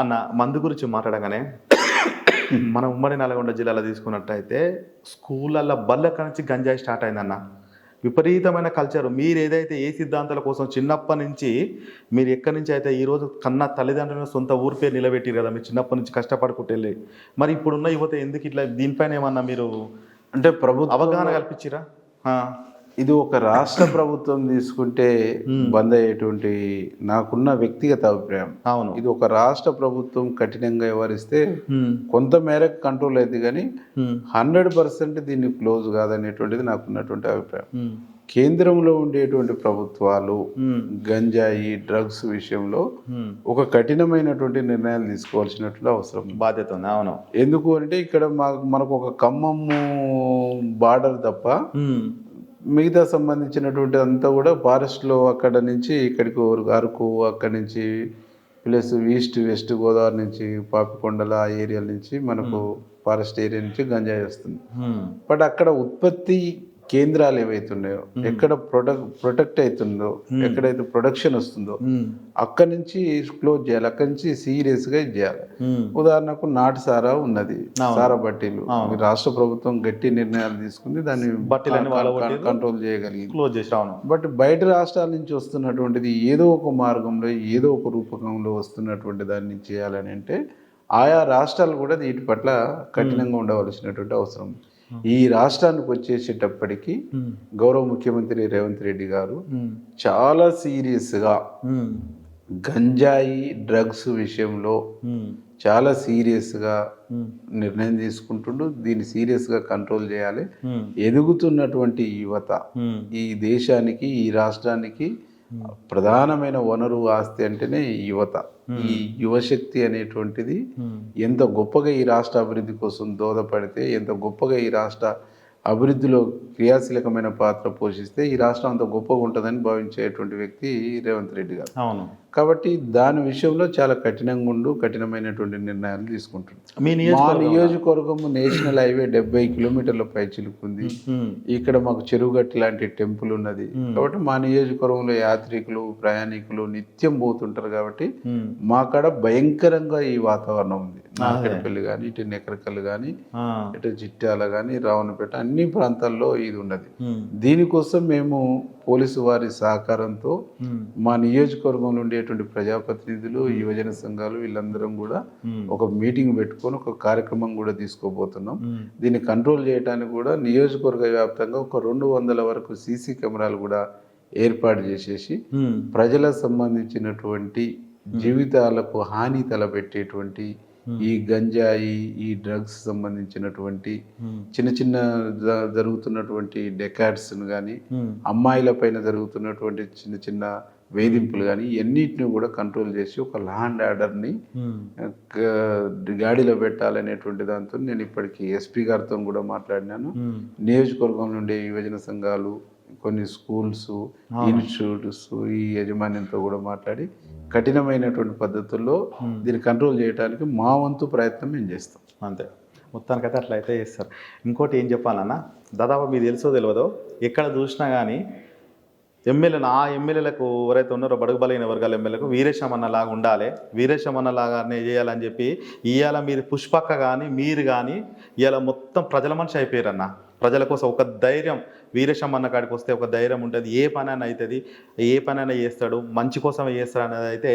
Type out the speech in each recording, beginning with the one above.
అన్న మందు గురించి మాట్లాడగానే మన ఉమ్మడి నల్గొండ జిల్లాలో తీసుకున్నట్టయితే స్కూళ్ళల్లో బల్ల నుంచి గంజాయి స్టార్ట్ అయిందన్న. విపరీతమైన కల్చర్ మీరు ఏదైతే ఏ సిద్ధాంతాల కోసం చిన్నప్పటి నుంచి మీరు ఎక్కడి నుంచి అయితే ఈ రోజు కన్న తల్లిదండ్రులను సొంత ఊరి పేరు నిలబెట్టారు కదా మీరు చిన్నప్పటి నుంచి కష్టపడుకుంటూ వెళ్ళి మరి ఇప్పుడున్న యువత ఎందుకు ఇట్లా దీనిపైన ఏమన్నా మీరు అంటే ప్రభుత్వం అవగాహన కల్పించిరా? ఇది ఒక రాష్ట్ర ప్రభుత్వం తీసుకుంటే బంద్ అయ్యేటువంటి నాకున్న వ్యక్తిగత అభిప్రాయం. అవును. ఇది ఒక రాష్ట్ర ప్రభుత్వం కఠినంగా వ్యవహరిస్తే కొంత మేరకు కంట్రోల్ అయింది కానీ హండ్రెడ్ పర్సెంట్ దీన్ని క్లోజ్ కాదనేటువంటిది నాకున్నటువంటి అభిప్రాయం. కేంద్రంలో ఉండేటువంటి ప్రభుత్వాలు గంజాయి డ్రగ్స్ విషయంలో. ఒక కఠినమైనటువంటి నిర్ణయాలు తీసుకోవాల్సినటువంటి అవసరం. బాధ్యత ఉంది. అవును. ఎందుకు అంటే ఇక్కడ మాకు మనకు ఒక ఖమ్మము బార్డర్ తప్ప మిగతా సంబంధించినటువంటి అంతా కూడా ఫారెస్ట్లో అక్కడ నుంచి ఇక్కడికి అరకు అక్కడి నుంచి ప్లస్ ఈస్ట్ వెస్ట్ గోదావరి నుంచి పాపికొండల ఆ ఏరియా నుంచి మనకు ఫారెస్ట్ ఏరియా నుంచి గంజాయి వస్తుంది. బట్ అక్కడ ఉత్పత్తి కేంద్రాలు ఏవైతున్నాయో ఎక్కడ ప్రొడక్ట్ ప్రొటెక్ట్ అవుతుందో ఎక్కడైతే ప్రొడక్షన్ వస్తుందో అక్కడి నుంచి క్లోజ్ చేయాలి అక్కడి నుంచి సీరియస్గా ఇది చేయాలి ఉదాహరణకు నాటు సారా ఉన్నది. సారా బట్టీలు. రాష్ట్ర ప్రభుత్వం గట్టి నిర్ణయాలు తీసుకుంది దాన్ని. కంట్రోల్ చేయగలిగింది. క్లోజ్ బట్ బయట రాష్ట్రాల నుంచి వస్తున్నటువంటిది ఏదో ఒక మార్గంలో ఏదో ఒక రూపకంలో వస్తున్నటువంటి దాన్ని చేయాలని అంటే ఆయా రాష్ట్రాలు కూడా వీటి పట్ల కఠినంగా ఉండవలసినటువంటి అవసరం. ఈ రాష్ట్రానికి వచ్చేసేటప్పటికి గౌరవ ముఖ్యమంత్రి రేవంత్ రెడ్డి గారు చాలా సీరియస్గా గంజాయి డ్రగ్స్ విషయంలో చాలా సీరియస్గా నిర్ణయం తీసుకుంటుండు. దీన్ని సీరియస్గా కంట్రోల్ చేయాలి. ఎదుగుతున్నటువంటి యువత ఈ దేశానికి ఈ రాష్ట్రానికి ప్రధానమైన వనరు ఆస్తి అంటేనే యువత. ఈ యువశక్తి అనేటువంటిది ఉమ్, ఎంత గొప్పగా ఈ రాష్ట్ర అభివృద్ధి కోసం దోహదపడితే ఎంత గొప్పగా ఈ రాష్ట్ర అభివృద్ధిలో క్రియాశీలకమైన పాత్ర పోషిస్తే ఈ రాష్ట్రం అంత గొప్పగా ఉంటుందని భావించేటువంటి వ్యక్తి రేవంత్ రెడ్డి గారు. అవును. కాబట్టి దాని విషయంలో చాలా కఠినంగా ఉండు కఠినమైనటువంటి నిర్ణయాలు తీసుకుంటుంది. మీ నియోజకవర్గం నేషనల్ హైవే డెబ్బై కిలోమీటర్ల పై చిలుకుంది. ఇక్కడ మాకు చెరువుగట్టి లాంటి టెంపుల్ ఉన్నది. కాబట్టి మా నియోజకవర్గంలో యాత్రికులు ప్రయాణికులు నిత్యం పోతుంటారు కాబట్టి మా కాడ భయంకరంగా ఈ వాతావరణం ఉంది. నాగడపల్లి కానీ ఇటు నెకరకల్లు కానీ ఇటు చిట్యాల కానీ రావణపేట అన్ని ప్రాంతాల్లో ఇది ఉన్నది. దీనికోసం మేము పోలీసు వారి సహకారంతో మా నియోజకవర్గంలో ఉండేటువంటి ప్రజాప్రతినిధులు యువజన సంఘాలు వీళ్ళందరం కూడా ఒక మీటింగ్ పెట్టుకొని ఒక కార్యక్రమం కూడా తీసుకోబోతున్నాం. దీన్ని కంట్రోల్ చేయడానికి కూడా నియోజకవర్గ వ్యాప్తంగా ఒక రెండు వందల వరకు సీసీ కెమెరాలు కూడా ఏర్పాటు చేసేసి ప్రజలకు సంబంధించినటువంటి జీవితాలకు హాని తలపెట్టేటువంటి ఈ గంజాయి ఈ డ్రగ్స్ సంబంధించినటువంటి చిన్న చిన్న జరుగుతున్నటువంటి డెకాట్స్ను కానీ అమ్మాయిల పైన జరుగుతున్నటువంటి చిన్న చిన్న వేధింపులు కానీ ఎన్నిటిని కూడా కంట్రోల్ చేసి ఒక లా అండ్ ఆర్డర్ని గాడిలో పెట్టాలనేటువంటి దాంతో నేను ఇప్పటికీ ఎస్పీ గారితో కూడా మాట్లాడినాను. నియోజకవర్గం నుండి యువజన సంఘాలు కొన్ని స్కూల్స్ ఇన్స్టిట్యూట్స్ ఈ యజమాన్యంతో కూడా మాట్లాడి కఠినమైనటువంటి పద్ధతుల్లో దీన్ని కంట్రోల్ చేయడానికి మా వంతు ప్రయత్నం మేము చేస్తాం. అంతే. మొత్తానికైతే అట్లా అయితే చేస్తారు. ఇంకోటి ఏం చెప్పాలన్నా దాదాపు మీకు తెలుసో తెలియదో ఎక్కడ చూసినా కానీ ఎమ్మెల్యేలు ఆ ఎమ్మెల్యేలకు ఎవరైతే ఉన్నారో బడుగు బలైన వర్గాల ఎమ్మెల్యేలకు వీరేశమన్న లాగా ఉండాలి. వీరేశమన్న లాగానే చేయాలని చెప్పి ఇవాళ మీరు పుష్పక్క కానీ మీరు కానీ ఇవాళ మొత్తం ప్రజల మనిషి అయిపోయారన్న. ప్రజల కోసం ఒక ధైర్యం వీరేశమన్న కాడికి వస్తే ఒక ధైర్యం ఉంటుంది. ఏ పని అయినా అవుతుంది. ఏ పని అయినా చేస్తాడు. మంచి కోసమే చేస్తాడు అనేది అయితే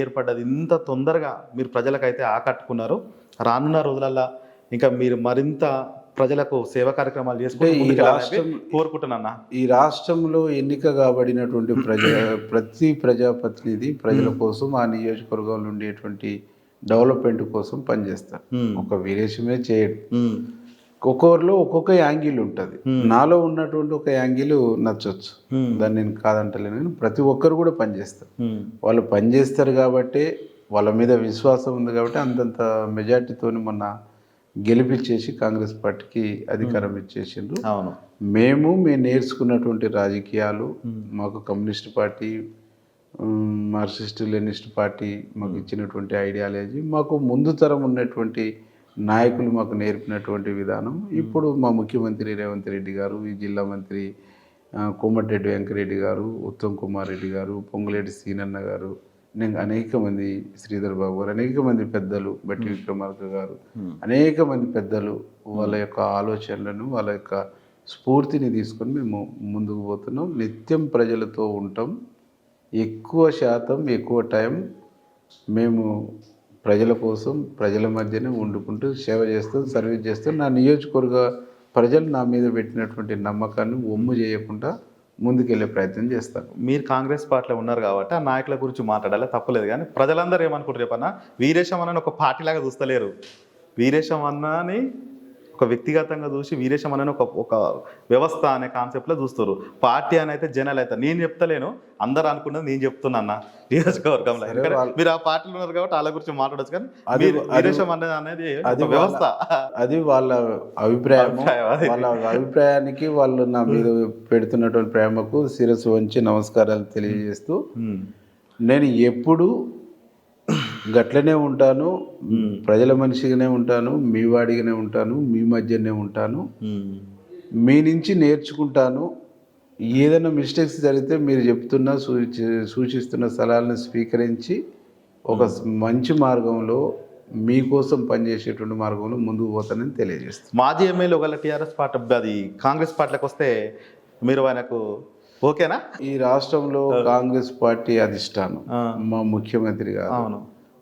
ఏర్పడ్డది. ఇంత తొందరగా మీరు ప్రజలకైతే ఆకట్టుకున్నారు. రానున్న రోజులల్లో ఇంకా మీరు మరింత ప్రజలకు సేవా కార్యక్రమాలు చేసుకుంటూ కోరుకుంటున్నా ఈ రాష్ట్రంలో ఎన్నిక కాబడినటువంటి ప్రజా ప్రతి ప్రజాప్రతినిధి ప్రజల కోసం ఆ నియోజకవర్గంలో ఉండేటువంటి డెవలప్మెంట్ కోసం పనిచేస్తారు. ఒక విరేషమే చేయడు ఒక్కొక్కరిలో ఒక్కొక్క యాంగిల్ ఉంటుంది. నాలో ఉన్నటువంటి ఒక యాంగిల్ నచ్చొచ్చు. దాన్ని నేను కాదంటలేను కానీ ప్రతి ఒక్కరు కూడా పనిచేస్తారు వాళ్ళు పనిచేస్తారు కాబట్టి వాళ్ళ మీద విశ్వాసం ఉంది కాబట్టి అంతంత మెజార్టీతో మొన్న గెలిపించేసి కాంగ్రెస్ పార్టీకి అధికారం ఇచ్చేసిండ్రు. అవును. మేము మేము నేర్చుకున్నటువంటి రాజకీయాలు మాకు communist party Marxist Leninist party మాకు ఇచ్చినటువంటి ఐడియాలజీ మాకు ముందు తరం ఉన్నటువంటి నాయకులు మాకు నేర్పినటువంటి విధానం. ఇప్పుడు మా ముఖ్యమంత్రి రేవంత్ రెడ్డి గారు ఈ జిల్లా మంత్రి కోమటిరెడ్డి వెంకరెడ్డి గారు ఉత్తమ్ కుమార్ రెడ్డి గారు పొంగులేటి సీనన్న గారు నేను అనేక మంది శ్రీధర్ బాబు గారు అనేక మంది పెద్దలు బట్టి విక్రమార్క గారు అనేక మంది పెద్దలు వాళ్ళ యొక్క ఆలోచనలను వాళ్ళ యొక్క స్ఫూర్తిని తీసుకొని మేము ముందుకు పోతున్నాం. నిత్యం ప్రజలతో ఉంటాం. ఎక్కువ శాతం ఎక్కువ టైం మేము ప్రజల కోసం ప్రజల మధ్యనే వండుకుంటూ సేవ చేస్తూ సర్వీస్ చేస్తూ నా నియోజకవర్గ ప్రజలు నా మీద పెట్టినటువంటి నమ్మకాన్ని ఒమ్ము చేయకుండా ముందుకెళ్ళే ప్రయత్నం చేస్తాను మీరు కాంగ్రెస్ పార్టీలో ఉన్నారు కాబట్టి ఆ నాయకుల గురించి మాట్లాడాలి? తప్పలేదు కానీ ప్రజలందరూ ఏమనుకుంటారు చెప్పన్నా వీరేశం అన్న ఒక పార్టీలాగా చూస్తలేరు. వీరేశం అన్నని ఒక వ్యక్తిగతంగా చూసి వీరేశం అన్నని ఒక ఒక వ్యవస్థ అనే కాన్సెప్ట్లో చూస్తారు పార్టీ అని అయితే జనాలు అయితే. నేను చెప్తలేను. అందరు అనుకున్నది నేను చెప్తున్నా నియోజకవర్గంలో. మీరు ఆ పార్టీలో ఉన్నారు కాబట్టి వాళ్ళ గురించి మాట్లాడచ్చు కానీ వీరేశం అనేది అనేది అది వ్యవస్థ. అది వాళ్ళ అభిప్రాయం. వాళ్ళ అభిప్రాయానికి వాళ్ళు నా మీద పెడుతున్నటువంటి ప్రేమకు శిరస్సు వంచి నమస్కారాలు తెలియజేస్తూ. నేను ఎప్పుడు గట్లనే ఉంటాను ప్రజల మనిషిగానే ఉంటాను మీ వాడిగానే ఉంటాను మీ మధ్యనే ఉంటాను. మీ నుంచి నేర్చుకుంటాను. ఏదైనా మిస్టేక్స్ జరిగితే మీరు చెప్తున్న సూచి సూచిస్తున్న సలహాలను స్వీకరించి ఒక మంచి మార్గంలో మీకోసం పనిచేసేటువంటి మార్గంలో ముందుకు పోతానని తెలియజేస్తాను మాజీ ఎమ్మెల్యే ఒకవేళ టీఆర్ఎస్ పార్టీ అది కాంగ్రెస్ పార్టీలోకి వస్తే మీరు ఆయనకు ఓకేనా ఈ రాష్ట్రంలో కాంగ్రెస్ పార్టీ అధిష్టానం. మా ముఖ్యమంత్రి గారు అవును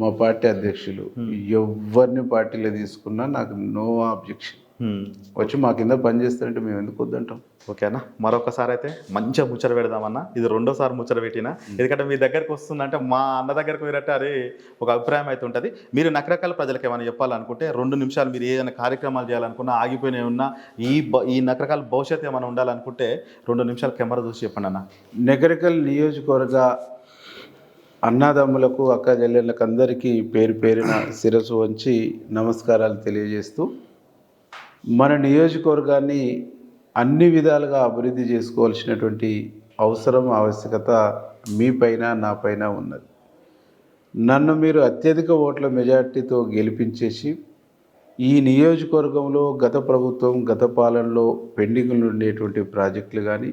మా పార్టీ అధ్యక్షులు ఎవరిని పార్టీలో తీసుకున్నా నాకు నో ఆబ్జెక్షన్. వచ్చి మా కింద పనిచేస్తారంటే మేము ఎందుకు వద్దంటాం? ఓకేనా? మరొకసారి అయితే మంచిగా ముచ్చట పెడదామన్నా. ఇది రెండోసారి ముచ్చట పెట్టినా. ఎందుకంటే మీ దగ్గరకు వస్తుందంటే మా అన్న దగ్గరకు పోయినట్టు అది ఒక అభిప్రాయం అయితే ఉంటుంది. మీరు నకరకాల ప్రజలకు ఏమైనా చెప్పాలనుకుంటే రెండు నిమిషాలు మీరు ఏదైనా కార్యక్రమాలు చేయాలనుకున్నా ఆగిపోయినవి ఉన్నా ఈ ఈ నకరకాల భవిష్యత్తు ఏమైనా ఉండాలనుకుంటే రెండు నిమిషాలు కెమెరా చూసి చెప్పండి అన్న. నెగరికల్ నియోజకవర్గ అన్నదమ్ములకు అక్క చెల్లెళ్ళకు అందరికీ పేరు పేరున శిరస్సు వంచి నమస్కారాలు తెలియజేస్తూ మన నియోజకవర్గాన్ని అన్ని విధాలుగా అభివృద్ధి చేసుకోవాల్సినటువంటి అవసరం ఆవశ్యకత మీ పైన నా పైన ఉన్నది. నన్ను మీరు అత్యధిక ఓట్ల మెజార్టీతో గెలిపించేసి ఈ నియోజకవర్గంలో గత ప్రభుత్వం గత పాలనలో పెండింగ్లు ఉండేటువంటి ప్రాజెక్టులు కానీ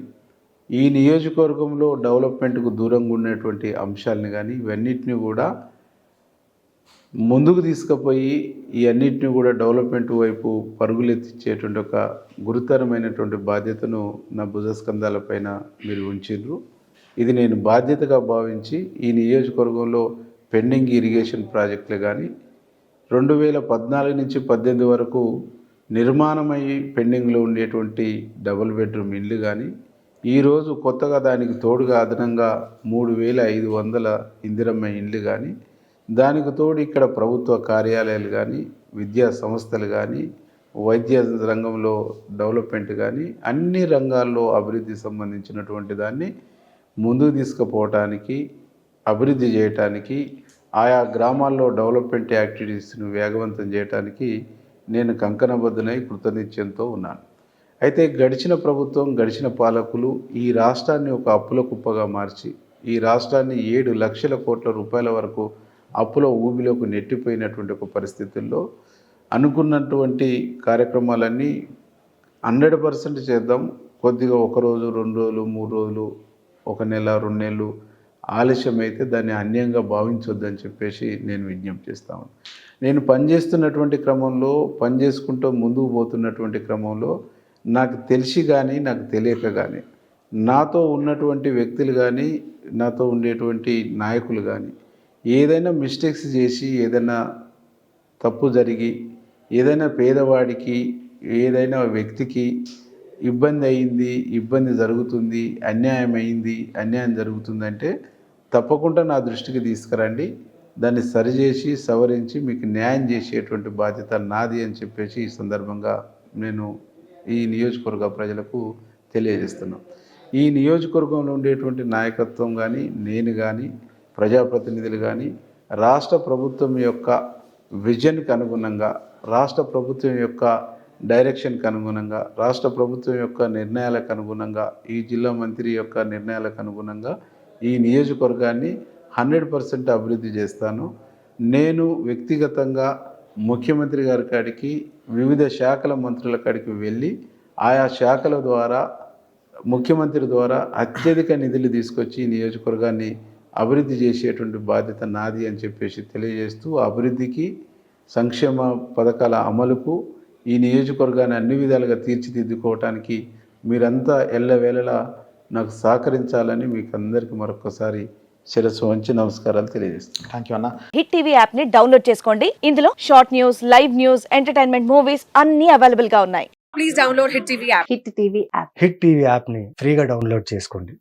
ఈ నియోజకవర్గంలో డెవలప్మెంట్కు దూరంగా ఉన్నటువంటి అంశాలను కానీ ఇవన్నిటిని కూడా ముందుకు తీసుకుపోయి ఈ అన్నిటిని కూడా డెవలప్మెంట్ వైపు పరుగులెత్తించేటువంటి ఒక గురుతరమైనటువంటి బాధ్యతను నా భుజస్కంధాల పైన మీరు ఉంచిండ్రు ఇది నేను బాధ్యతగా భావించి ఈ నియోజకవర్గంలో పెండింగ్ ఇరిగేషన్ ప్రాజెక్టులు కానీ రెండు వేల పద్నాలుగు నుంచి పద్దెనిమిది వరకు నిర్మాణమై పెండింగ్లో ఉండేటువంటి డబుల్ బెడ్రూమ్ ఇల్లు కానీ ఈరోజు కొత్తగా దానికి తోడుగా అదనంగా మూడు వేల ఐదు వందల ఇందిరమ్మ ఇండ్లు కానీ దానికి తోడు ఇక్కడ ప్రభుత్వ కార్యాలయాలు కానీ విద్యా సంస్థలు కానీ వైద్య రంగంలో డెవలప్మెంట్ కానీ అన్ని రంగాల్లో అభివృద్ధి సంబంధించినటువంటి దాన్ని ముందుకు తీసుకుపోవటానికి అభివృద్ధి చేయటానికి ఆయా గ్రామాల్లో డెవలప్మెంట్ యాక్టివిటీస్ను వేగవంతం చేయడానికి నేను కంకణబద్ధనై కృతనిత్యంతో ఉన్నాను. అయితే గడిచిన ప్రభుత్వం గడిచిన పాలకులు ఈ రాష్ట్రాన్ని ఒక అప్పుల కుప్పగా మార్చి ఈ రాష్ట్రాన్ని ఏడు లక్షల కోట్ల రూపాయల వరకు అప్పుల ఊబిలోకి నెట్టిపోయినటువంటి ఒక పరిస్థితుల్లో అనుకున్నటువంటి కార్యక్రమాలన్నీ హండ్రెడ్ పర్సెంట్ చేద్దాం. కొద్దిగా ఒక రోజు రెండు రోజులు మూడు రోజులు ఒక నెల రెండు నెలలు ఆలస్యం అయితే దాన్ని అన్యంగా భావించొద్దని చెప్పేసి నేను విజ్ఞప్తి చేస్తాను నేను పనిచేస్తున్నటువంటి క్రమంలో పని చేసుకుంటూ ముందుకు పోతున్నటువంటి క్రమంలో నాకు తెలిసి కానీ నాకు తెలియక కానీ నాతో ఉన్నటువంటి వ్యక్తులు కానీ నాతో ఉండేటువంటి నాయకులు కానీ ఏదైనా మిస్టేక్స్ చేసి ఏదైనా తప్పు జరిగి ఏదైనా పేదవాడికి ఏదైనా వ్యక్తికి ఇబ్బంది అయింది ఇబ్బంది జరుగుతుంది అన్యాయం అయింది అన్యాయం జరుగుతుందంటే తప్పకుండా నా దృష్టికి తీసుకురండి. దాన్ని సరిచేసి సవరించి మీకు న్యాయం చేసేటువంటి బాధ్యత నాది అని చెప్పేసి ఈ సందర్భంగా నేను ఈ నియోజకవర్గ ప్రజలకు తెలియజేస్తున్నాను. ఈ నియోజకవర్గంలో ఉండేటువంటి నాయకత్వం కానీ నేను కానీ ప్రజాప్రతినిధులు కానీ రాష్ట్ర ప్రభుత్వం యొక్క విజన్కి అనుగుణంగా రాష్ట్ర ప్రభుత్వం యొక్క డైరెక్షన్కి అనుగుణంగా రాష్ట్ర ప్రభుత్వం యొక్క నిర్ణయాలకు అనుగుణంగా ఈ జిల్లా మంత్రి యొక్క నిర్ణయాలకు అనుగుణంగా ఈ నియోజకవర్గాన్ని హండ్రెడ్ పర్సెంట్ అభివృద్ధి చేస్తాను. నేను వ్యక్తిగతంగా ముఖ్యమంత్రి గారి కాడికి వివిధ శాఖల మంత్రుల కాడికి వెళ్ళి ఆయా శాఖల ద్వారా ముఖ్యమంత్రి ద్వారా అత్యధిక నిధులు తీసుకొచ్చి ఈ నియోజకవర్గాన్ని అభివృద్ధి చేసేటువంటి బాధ్యత నాది అని చెప్పేసి తెలియజేస్తూ అభివృద్ధికి సంక్షేమ పథకాల అమలుకు ఈ నియోజకవర్గాన్ని అన్ని విధాలుగా తీర్చిదిద్దుకోవటానికి మీరంతా ఎల్లవేళలా నాకు సహకరించాలని మీకు అందరికీ మరొకసారి శిరస్సు వంచి నమస్కారాలు తెలియజేస్తున్నాను. థ్యాంక్ యూ అన్న హిట్ టీవీ యాప్ని డౌన్లోడ్ చేసుకోండి. ఇందులో short news live news entertainment movies అన్ని అవైలబుల్గా ఉన్నాయి. Please download Hit TV app. Hit TV app Hit TV యాప్ని ఫ్రీగా డౌన్లోడ్ చేసుకోండి.